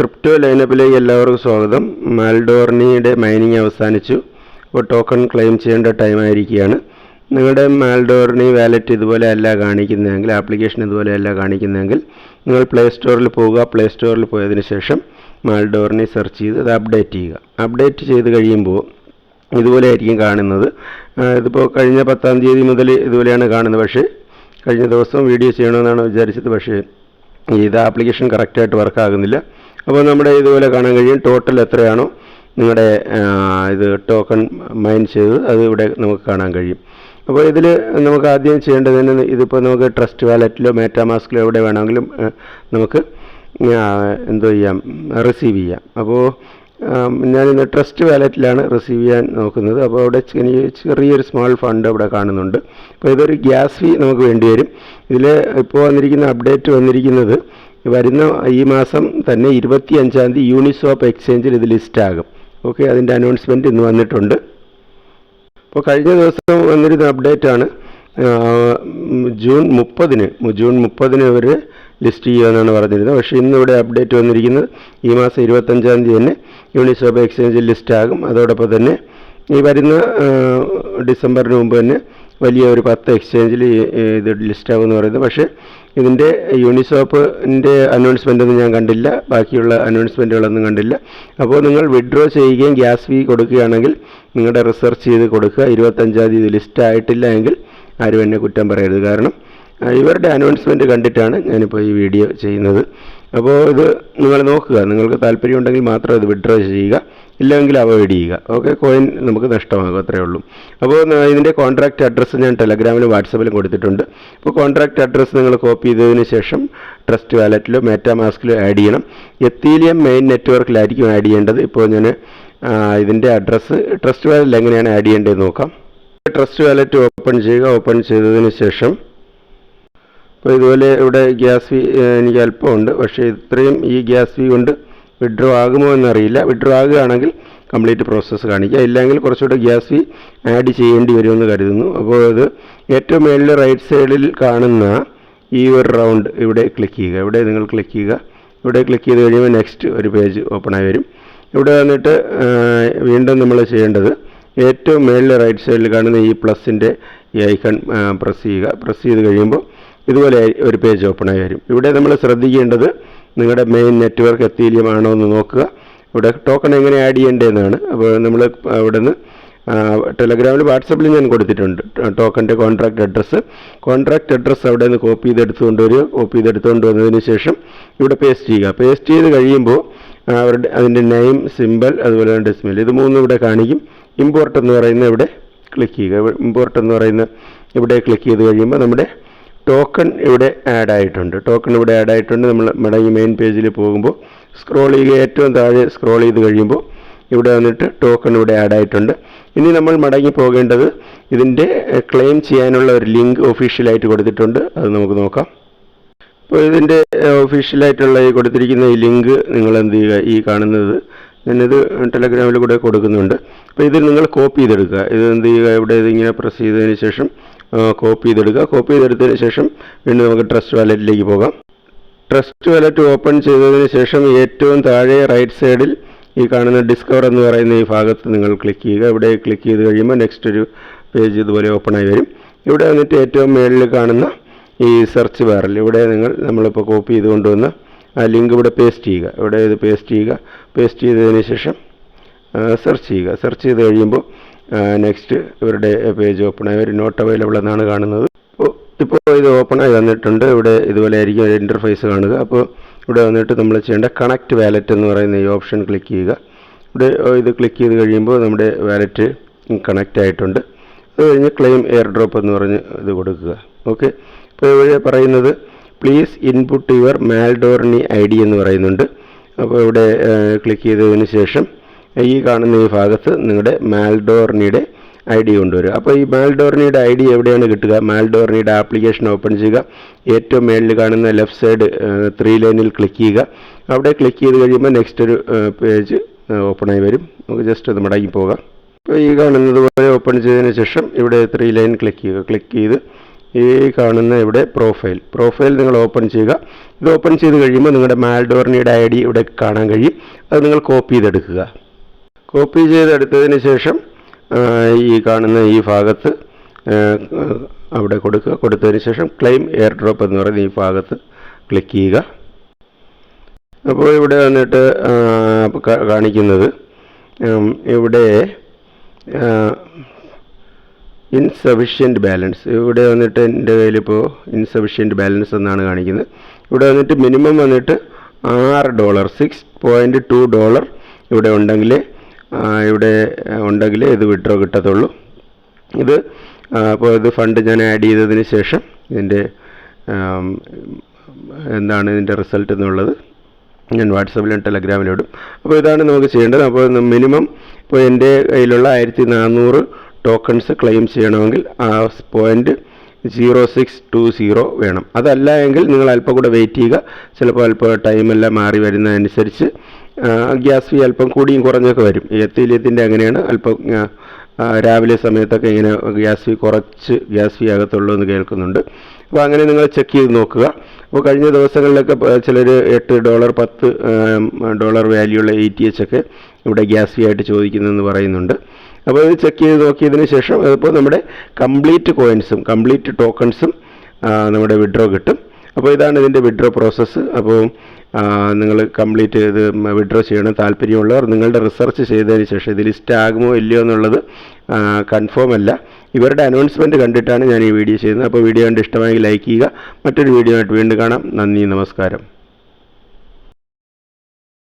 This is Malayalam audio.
ക്രിപ്റ്റോ ലൈനപ്പിലേക്ക് എല്ലാവർക്കും സ്വാഗതം. മാൽഡോർണിയുടെ മൈനിങ് അവസാനിച്ചു. ഇപ്പോൾ ടോക്കൺ ക്ലെയിം ചെയ്യേണ്ട ടൈം ആയിരിക്കുകയാണ്. നിങ്ങളുടെ മാൽഡോർണി വാലറ്റ് ഇതുപോലെ അല്ല കാണിക്കുന്നതെങ്കിൽ ആപ്ലിക്കേഷൻ ഇതുപോലെ അല്ല കാണിക്കുന്നതെങ്കിൽ നിങ്ങൾ പ്ലേ സ്റ്റോറിൽ പോവുക. പ്ലേ സ്റ്റോറിൽ പോയതിന് ശേഷം മാൽഡോർണി സെർച്ച് ചെയ്ത് അത് അപ്ഡേറ്റ് ചെയ്യുക. അപ്ഡേറ്റ് ചെയ്ത് കഴിയുമ്പോൾ ഇതുപോലെ ആയിരിക്കും കാണുന്നത്. ഇതിപ്പോൾ കഴിഞ്ഞ പത്താം തീയതി മുതൽ ഇതുപോലെയാണ് കാണുന്നത്. പക്ഷേ കഴിഞ്ഞ ദിവസം വീഡിയോ ചെയ്യണമെന്നാണ് വിചാരിച്ചത്. പക്ഷേ ഇത് ആപ്ലിക്കേഷൻ കറക്റ്റായിട്ട് വർക്ക് ആകുന്നില്ല. അപ്പോൾ നമ്മുടെ ഇതുപോലെ കാണാൻ കഴിയും. ടോട്ടൽ എത്രയാണോ നിങ്ങളുടെ ഇത് ടോക്കൺ മൈൻ ചെയ്തത് അത് ഇവിടെ നമുക്ക് കാണാൻ കഴിയും. അപ്പോൾ ഇതിൽ നമുക്ക് ആദ്യം ചെയ്യേണ്ടത് തന്നെ ഇതിപ്പോൾ നമുക്ക് ട്രസ്റ്റ് വാലറ്റിലോ മാസ്കിലോ എവിടെ വേണമെങ്കിലും നമുക്ക് എന്തോ ചെയ്യാം റിസീവ് ചെയ്യാം. അപ്പോൾ ഞാനിന്ന് ട്രസ്റ്റ് വാലറ്റിലാണ് റിസീവ് ചെയ്യാൻ നോക്കുന്നത്. അപ്പോൾ അവിടെ ചെറിയൊരു സ്മോൾ ഫണ്ട് അവിടെ കാണുന്നുണ്ട്. അപ്പോൾ ഇതൊരു ഗ്യാസ് ഫീ നമുക്ക് വേണ്ടി വരും. ഇതിൽ ഇപ്പോൾ വന്നിരിക്കുന്ന അപ്ഡേറ്റ് വന്നിരിക്കുന്നത് വരുന്ന ഈ മാസം തന്നെ ഇരുപത്തി അഞ്ചാം തീയതി യൂണിസോപ്പ് എക്സ്ചേഞ്ചിൽ ഇത് ലിസ്റ്റാകും. ഓക്കെ അതിന്റെ അനൗൺസ്മെന്റ് ഇന്ന് വന്നിട്ടുണ്ട്. അപ്പോൾ കഴിഞ്ഞ ദിവസം വന്നിരുന്ന അപ്ഡേറ്റ് ആണ്. ജൂൺ മുപ്പതിന് ജൂൺ മുപ്പതിന് അവർ ലിസ്റ്റ് ചെയ്യുമെന്നാണ് പറഞ്ഞിരുന്നത്. പക്ഷേ ഇന്നിവിടെ അപ്ഡേറ്റ് വന്നിരിക്കുന്നത് ഈ മാസം ഇരുപത്തഞ്ചാം തീയതി തന്നെ യൂണിസോപ്പ് എക്സ്ചേഞ്ചിൽ ലിസ്റ്റാകും. അതോടൊപ്പം തന്നെ ഈ വരുന്ന ഡിസംബറിന് മുമ്പ് തന്നെ വലിയ ഒരു പത്ത് എക്സ്ചേഞ്ചിൽ ഇത് ലിസ്റ്റ് ആകുമെന്ന് പറയുന്നത്. പക്ഷേ ഇതിന്റെ യൂണിസോപ്പിന്റെ അനൗൺസ്മെന്റ് ഒന്നും ഞാൻ കണ്ടില്ല. ബാക്കിയുള്ള അനൗൺസ്മെന്റുകളൊന്നും കണ്ടില്ല. അപ്പോൾ നിങ്ങൾ വിഡ്രോ ചെയ്യുകയും ഗ്യാസ് ഫീ കൊടുക്കുകയാണെങ്കിൽ നിങ്ങളുടെ റിസർച്ച് ചെയ്ത് കൊടുക്കുക. ഇരുപത്തഞ്ചാം തീയതി ലിസ്റ്റ് ആയിട്ടില്ല എങ്കിൽ ആരും എന്നെ കുറ്റം പറയരുത്. കാരണം ഇവരുടെ അനൗൺസ്മെന്റ് കണ്ടിട്ടാണ് ഞാനിപ്പോൾ ഈ വീഡിയോ ചെയ്യുന്നത്. അപ്പോൾ ഇത് നിങ്ങൾ നോക്കുക. നിങ്ങൾക്ക് താല്പര്യമുണ്ടെങ്കിൽ മാത്രം ഇത് വിഡ്രോ ചെയ്യുക. ഇല്ലെങ്കിൽ അവോയ്ഡ് ചെയ്യുക ഓക്കെ കോയിൻ നമുക്ക് നഷ്ടമാകും അത്രയേ ഉള്ളൂ. അപ്പോൾ ഇതിന്റെ കോൺട്രാക്റ്റ് അഡ്രസ്സ് ഞാൻ ടെലഗ്രാമിലും വാട്സപ്പിലും കൊടുത്തിട്ടുണ്ട്. അപ്പോൾ കോൺട്രാക്റ്റ് അഡ്രസ്സ് നിങ്ങൾ കോപ്പി ചെയ്തതിന് ശേഷം ട്രസ്റ്റ് വാലറ്റിലോ മാസ്കിലോ ആഡ് ചെയ്യണം. എത്തീലിയം മെയിൻ നെറ്റ്വർക്കിലായിരിക്കും ആഡ് ചെയ്യേണ്ടത്. ഇപ്പോൾ ഞാൻ ഇതിന്റെ അഡ്രസ്സ് ട്രസ്റ്റ് വാലറ്റിൽ എങ്ങനെയാണ് ആഡ് ചെയ്യേണ്ടതെന്ന് നോക്കാം. ട്രസ്റ്റ് വാലറ്റ് ഓപ്പൺ ചെയ്യുക. ഓപ്പൺ ചെയ്തതിന് ശേഷം അപ്പോൾ ഇതുപോലെ ഇവിടെ ഗ്യാസ് ഫീ എനിക്ക് അല്പമുണ്ട്. പക്ഷേ ഇത്രയും ഈ ഗ്യാസ് ഫീ കൊണ്ട് വിഡ്രോ ആകുമോ എന്നറിയില്ല. വിഡ്രോ ആകുകയാണെങ്കിൽ കംപ്ലീറ്റ് പ്രോസസ്സ് കാണിക്കുക ഇല്ലെങ്കിൽ കുറച്ചുകൂടെ ഗ്യാസ് ഫീ ആഡ് ചെയ്യേണ്ടി വരുമെന്ന് കരുതുന്നു. അപ്പോൾ അത് ഏറ്റവും മേളിൽ റൈറ്റ് സൈഡിൽ കാണുന്ന ഈ ഒരു റൗണ്ട് ഇവിടെ ക്ലിക്ക് ചെയ്യുക. ഇവിടെ നിങ്ങൾ ക്ലിക്ക് ചെയ്യുക. ഇവിടെ ക്ലിക്ക് ചെയ്ത് കഴിയുമ്പോൾ നെക്സ്റ്റ് ഒരു പേജ് ഓപ്പണായി വരും. ഇവിടെ വന്നിട്ട് വീണ്ടും നമ്മൾ ചെയ്യേണ്ടത് ഏറ്റവും മേളിൽ റൈറ്റ് സൈഡിൽ കാണുന്ന ഈ പ്ലസിന്റെ ഈ ഐക്കൺ പ്രസ് ചെയ്യുക. പ്രസ് ചെയ്ത് കഴിയുമ്പോൾ ഇതുപോലെ ഒരു പേജ് ഓപ്പണായി വരും. ഇവിടെ നമ്മൾ ശ്രദ്ധിക്കേണ്ടത് നിങ്ങളുടെ മെയിൻ നെറ്റ്വർക്ക് എത്തീലിയം എന്ന് നോക്കുക. ഇവിടെ ടോക്കൺ എങ്ങനെ ആഡ് ചെയ്യേണ്ടതെന്നാണ്. അപ്പോൾ നമ്മൾ അവിടെ നിന്ന് ടെലഗ്രാമിൽ വാട്സപ്പിൽ ഞാൻ കൊടുത്തിട്ടുണ്ട്. ടോക്കന്റെ കോൺട്രാക്ട് അഡ്രസ്സ് കോൺട്രാക്ട് അഡ്രസ്സ് അവിടെ നിന്ന് കോപ്പി ചെയ്തെടുത്തുകൊണ്ട് വരിക. കോപ്പി ചെയ്തെടുത്തുകൊണ്ട് വന്നതിന് ശേഷം ഇവിടെ പേസ്റ്റ് ചെയ്യുക. പേസ്റ്റ് ചെയ്ത് കഴിയുമ്പോൾ അവരുടെ അതിന്റെ നെയിം സിമ്പൽ അതുപോലെ തന്നെ സ്മെൽ ഇത് മൂന്നും ഇവിടെ കാണിക്കും. ഇമ്പോർട്ട് എന്ന് പറയുന്ന ഇവിടെ ക്ലിക്ക് ചെയ്യുക. ഇമ്പോർട്ട് എന്ന് പറയുന്ന ഇവിടെ ക്ലിക്ക് ചെയ്ത് കഴിയുമ്പോൾ നമ്മുടെ ടോക്കൺ ഇവിടെ ആഡ് ആയിട്ടുണ്ട്. ടോക്കൺ ഇവിടെ ആഡ് ആയിട്ടുണ്ട്. നമ്മൾ മടങ്ങി മെയിൻ പേജിൽ പോകുമ്പോൾ സ്ക്രോൾ ചെയ്യുക. ഏറ്റവും താഴെ സ്ക്രോൾ ചെയ്ത് കഴിയുമ്പോൾ ഇവിടെ വന്നിട്ട് ടോക്കൺ ഇവിടെ ആഡ് ആയിട്ടുണ്ട്. ഇനി നമ്മൾ മടങ്ങി പോകേണ്ടത് ഇതിന്റെ ക്ലെയിം ചെയ്യാനുള്ള ഒരു ലിങ്ക് ഒഫീഷ്യലായിട്ട് കൊടുത്തിട്ടുണ്ട്. അത് നമുക്ക് നോക്കാം. അപ്പോൾ ഇതിന്റെ ഒഫീഷ്യലായിട്ടുള്ള ഈ കൊടുത്തിരിക്കുന്ന ഈ ലിങ്ക് നിങ്ങൾ എന്ത് ചെയ്യുക? ഈ കാണുന്നത് ഞാനിത് ടെലഗ്രാമിൽ കൂടെ കൊടുക്കുന്നുണ്ട്. അപ്പോൾ ഇത് നിങ്ങൾ കോപ്പി ചെയ്തെടുക്കുക. ഇത് എന്ത് ചെയ്യുക? ഇവിടെ ഇതിങ്ങനെ പ്രസ് ചെയ്തതിന് ശേഷം കോപ്പി ചെയ്തെടുക്കുക. കോപ്പി ചെയ്തെടുത്തതിന് ശേഷം വീണ്ടും നമുക്ക് ട്രസ്റ്റ് വാലറ്റിലേക്ക് പോകാം. ട്രസ്റ്റ് വാലറ്റ് ഓപ്പൺ ചെയ്തതിന് ശേഷം ഏറ്റവും താഴെ റൈറ്റ് സൈഡിൽ ഈ കാണുന്ന ഡിസ്കവർ എന്ന് പറയുന്ന ഈ ഭാഗത്ത് നിങ്ങൾ ക്ലിക്ക് ചെയ്യുക. ഇവിടെ ക്ലിക്ക് ചെയ്ത് കഴിയുമ്പോൾ നെക്സ്റ്റ് ഒരു പേജ് ഇതുപോലെ ഓപ്പൺ ആയി വരും. ഇവിടെ വന്നിട്ട് ഏറ്റവും മുകളിൽ കാണുന്ന ഈ സെർച്ച് ബാറിൽ ഇവിടെ നിങ്ങൾ നമ്മളിപ്പോൾ കോപ്പി ചെയ്ത് കൊണ്ടുവന്ന ആ ലിങ്ക് ഇവിടെ പേസ്റ്റ് ചെയ്യുക. ഇവിടെ ഇത് പേസ്റ്റ് ചെയ്യുക. പേസ്റ്റ് ചെയ്തതിന് ശേഷം സെർച്ച് ചെയ്യുക. സെർച്ച് ചെയ്ത് കഴിയുമ്പോൾ നെക്സ്റ്റ് ഇവരുടെ പേജ് ഓപ്പൺ ആയി ഒരു നോട്ട് അവൈലബിൾ എന്നാണ് കാണുന്നത്. ഇപ്പോൾ ഇത് ഓപ്പൺ ആയി വന്നിട്ടുണ്ട്. ഇവിടെ ഇതുപോലെ ആയിരിക്കും ഒരു ഇന്റർഫേസ് കാണുക. അപ്പോൾ ഇവിടെ വന്നിട്ട് നമ്മൾ ചെയ്യേണ്ട കണക്ട് വാലറ്റ് എന്ന് പറയുന്ന ഈ ഓപ്ഷൻ ക്ലിക്ക് ചെയ്യുക. ഇവിടെ ഇത് ക്ലിക്ക് ചെയ്ത് കഴിയുമ്പോൾ നമ്മുടെ വാലറ്റ് കണക്റ്റ് ആയിട്ടുണ്ട്. അത് കഴിഞ്ഞ് ക്ലെയിം എയർ ഡ്രോപ്പ് എന്ന് പറഞ്ഞ് ഇത് കൊടുക്കുക. ഓക്കെ ഇപ്പോൾ ഇവിടെ പറയുന്നത് പ്ലീസ് ഇൻപുട്ട് യുവർ മാൽഡോർണി ഐ ഡി എന്ന് പറയുന്നുണ്ട്. അപ്പോൾ ഇവിടെ ക്ലിക്ക് ചെയ്തതിന് ശേഷം ഈ കാണുന്ന ഈ ഭാഗത്ത് നിങ്ങളുടെ മാൽഡോർണിയുടെ ഐ ഡി കൊണ്ടുവരിക. അപ്പോൾ ഈ മാൽഡോർണിയുടെ ഐ ഡി എവിടെയാണ് കിട്ടുക? മാൽഡോർണിയുടെ ആപ്ലിക്കേഷൻ ഓപ്പൺ ചെയ്യുക. ഏറ്റവും മേളിൽ കാണുന്ന ലെഫ്റ്റ് സൈഡ് ത്രീ ലൈനിൽ ക്ലിക്ക് ചെയ്യുക. അവിടെ ക്ലിക്ക് ചെയ്ത് കഴിയുമ്പോൾ നെക്സ്റ്റ് ഒരു പേജ് ഓപ്പണായി വരും. നമുക്ക് ജസ്റ്റ് ഒന്ന് മടങ്ങി പോകാം. അപ്പോൾ ഈ കാണുന്നത് പോലെ ഓപ്പൺ ചെയ്തതിന് ശേഷം ഇവിടെ ത്രീ ലൈൻ ക്ലിക്ക് ചെയ്യുക. ക്ലിക്ക് ചെയ്ത് ഈ കാണുന്ന ഇവിടെ പ്രൊഫൈൽ പ്രൊഫൈൽ നിങ്ങൾ ഓപ്പൺ ചെയ്യുക. ഇത് ഓപ്പൺ ചെയ്ത് കഴിയുമ്പോൾ നിങ്ങളുടെ മാൽഡോർണിയുടെ ഐ ഡി ഇവിടെ കാണാൻ കഴിയും. അത് നിങ്ങൾ കോപ്പി ചെയ്തെടുക്കുക. കോപ്പി ചെയ്തെടുത്തതിന് ശേഷം ഈ കാണുന്ന ഈ ഭാഗത്ത് അവിടെ കൊടുക്കുക. കൊടുത്തതിന് ശേഷം ക്ലെയിം എയർ ഡ്രോപ്പ് എന്ന് പറയുന്ന ഈ ഭാഗത്ത് ക്ലിക്ക് ചെയ്യുക. അപ്പോൾ ഇവിടെ വന്നിട്ട് കാണിക്കുന്നത് ഇവിടെ ഇൻസഫിഷ്യന്റ് ബാലൻസ് ഇവിടെ വന്നിട്ട് എന്റെ കയ്യിലിപ്പോൾ ഇൻസഫിഷ്യന്റ് ബാലൻസ് എന്നാണ് കാണിക്കുന്നത്. ഇവിടെ വന്നിട്ട് മിനിമം വന്നിട്ട് ആറ് dollar six point two dollar ഇവിടെ ഉണ്ടെങ്കിൽ ഇവിടെ ഉണ്ടെങ്കിൽ ഇത് വിഡ്രോ കിട്ടത്തുള്ളൂ. ഇത് അപ്പോൾ ഇത് ഫണ്ട് ഞാൻ ആഡ് ചെയ്തതിന് ശേഷം ഇതിന്റെ എന്താണ് ഇതിന്റെ റിസൾട്ട് എന്നുള്ളത് ഞാൻ വാട്സപ്പിലും ടെലഗ്രാമിലും ഇടും അപ്പോൾ ഇതാണ് നമുക്ക് ചെയ്യേണ്ടത്. അപ്പോൾ മിനിമം ഇപ്പോൾ എന്റെ കയ്യിലുള്ള ആയിരത്തി നാനൂറ് ടോക്കൺസ് ക്ലെയിം ചെയ്യണമെങ്കിൽ ആ point zero six two zero വേണം. അതല്ല എങ്കിൽ നിങ്ങൾ അല്പം കൂടെ വെയിറ്റ് ചെയ്യുക. ചിലപ്പോൾ അല്പം ടൈമെല്ലാം മാറി വരുന്നതനുസരിച്ച് ഗ്യാസ് ഫീ അല്പം കൂടിയും കുറഞ്ഞൊക്കെ വരും. ഈ അങ്ങനെയാണ് അല്പം രാവിലെ സമയത്തൊക്കെ ഇങ്ങനെ ഗ്യാസ് ഫീ കുറച്ച് ഗ്യാസ് ഫീ ആകത്തുള്ളൂ എന്ന് കേൾക്കുന്നുണ്ട്. അപ്പോൾ അങ്ങനെ നിങ്ങൾ ചെക്ക് ചെയ്ത് നോക്കുക. അപ്പോൾ കഴിഞ്ഞ ദിവസങ്ങളിലൊക്കെ ചിലർ എട്ട് ഡോളർ പത്ത് ഡോളർ വാല്യൂ ഉള്ള എ ടി എച്ച് ഒക്കെ ഇവിടെ ഗ്യാസ് ഫീ ആയിട്ട് ചോദിക്കുന്നതെന്ന് പറയുന്നുണ്ട്. അപ്പോൾ ഇത് ചെക്ക് ചെയ്ത് നോക്കിയതിന് ശേഷം അതിപ്പോൾ നമ്മുടെ കംപ്ലീറ്റ് കോയിൻസും കംപ്ലീറ്റ് ടോക്കൺസും നമ്മുടെ വിഡ്രോ കിട്ടും. അപ്പോൾ ഇതാണ് ഇതിന്റെ വിഡ്രോ പ്രോസസ്സ്. അപ്പോൾ നിങ്ങൾ കംപ്ലീറ്റ് ചെയ്ത് വിഡ്രോ ചെയ്യണം. താല്പര്യമുള്ളവർ നിങ്ങളുടെ റിസർച്ച് ചെയ്തതിന് ശേഷം ഇത് ലിസ്റ്റ് ആകുമോ ഇല്ലയോ എന്നുള്ളത് കൺഫേം അല്ല. ഇവരുടെ അനൗൺസ്മെന്റ് കണ്ടിട്ടാണ് ഞാൻ ഈ വീഡിയോ ചെയ്യുന്നത്. അപ്പോൾ വീഡിയോ കണ്ട് ഇഷ്ടമായെങ്കിൽ ലൈക്ക് ചെയ്യുക. മറ്റൊരു വീഡിയോ ആയിട്ട് വീണ്ടും കാണാം. നന്ദി നമസ്കാരം.